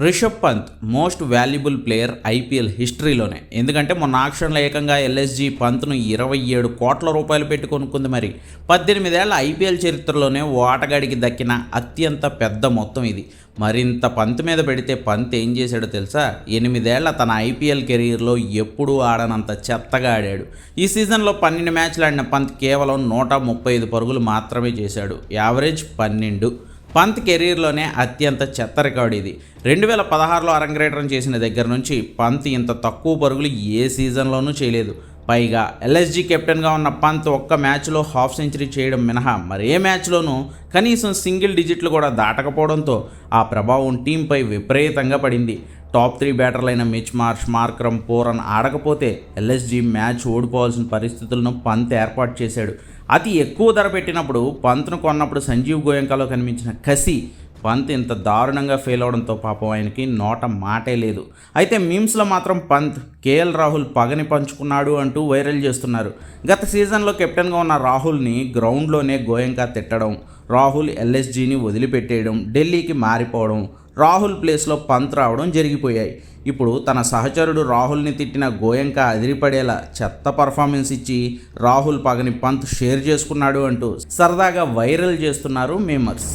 Rishabh Pant most valuable player IPL హిస్టరీలోనే. ఎందుకంటే మొన్న ఆక్షన్లో ఏకంగా ఎల్ఎస్జి పంత్ను ఇరవై ఏడు కోట్ల రూపాయలు పెట్టి కొనుక్కుంది మరి. పద్దెనిమిదేళ్ళ ఐపీఎల్ చరిత్రలోనే ఓ ఆటగాడికి దక్కిన అత్యంత పెద్ద మొత్తం ఇది. మరింత పంత్ మీద పెడితే పంత్ ఏం చేశాడో తెలుసా? ఎనిమిదేళ్ళ తన ఐపీఎల్ కెరీర్లో ఎప్పుడూ ఆడనంత చెత్తగా ఆడాడు. ఈ సీజన్లో పన్నెండు మ్యాచ్లు ఆడిన పంత్ కేవలం నూట ముప్పై ఐదు పరుగులు మాత్రమే చేశాడు. యావరేజ్ పన్నెండు. పంత్ కెరీర్లోనే అత్యంత చెత్త రికార్డు ఇది. రెండు వేల పదహారులో అరంగేట్రం చేసిన దగ్గర నుంచి పంత్ ఇంత తక్కువ పరుగులు ఏ సీజన్లోనూ చేయలేదు. పైగా ఎల్ఎస్జీ కెప్టెన్గా ఉన్న పంత్ ఒక్క మ్యాచ్లో హాఫ్ సెంచరీ చేయడం మినహా మరే మ్యాచ్లోనూ కనీసం సింగిల్ డిజిట్లు కూడా దాటకపోవడంతో ఆ ప్రభావం టీంపై విపరీతంగా పడింది. టాప్ త్రీ బ్యాటర్లైన మిచ్ మార్ష్ మార్క్రమ్ పోరన్ ఆడకపోతే ఎల్ఎస్జీ మ్యాచ్ ఓడిపోవాల్సిన పరిస్థితులను పంత్ ఏర్పాటు చేశాడు. అతి ఎక్కువ ధర పెట్టినప్పుడు పంత్ను కొన్నప్పుడు సంజీవ్ గోయంకాలో కనిపించిన కసి పంత్ ఇంత దారుణంగా ఫెయిల్ అవడంతో పాపం ఆయనకి నోట మాటే లేదు. అయితే మీమ్స్లో మాత్రం పంత్ కేఎల్ రాహుల్ పగని పంచుకున్నాడు అంటూ వైరల్ చేస్తున్నారు. గత సీజన్లో కెప్టెన్గా ఉన్న రాహుల్ని గ్రౌండ్లోనే గోయంకా తిట్టడం రాహుల్ ఎల్ఎస్జీని వదిలిపెట్టేయడం ఢిల్లీకి మారిపోవడం రాహుల్ ప్లేస్లో పంత్ రావడం జరిగిపోయాయి. ఇప్పుడు తన సహచరుడు రాహుల్ని తిట్టిన గోయంక అదిరిపడేలా చెత్త పర్ఫార్మెన్స్ ఇచ్చి రాహుల్ పగని పంత్ షేర్ చేసుకున్నాడు అంటూ సరదాగా వైరల్ చేస్తున్నారు మేమర్స్.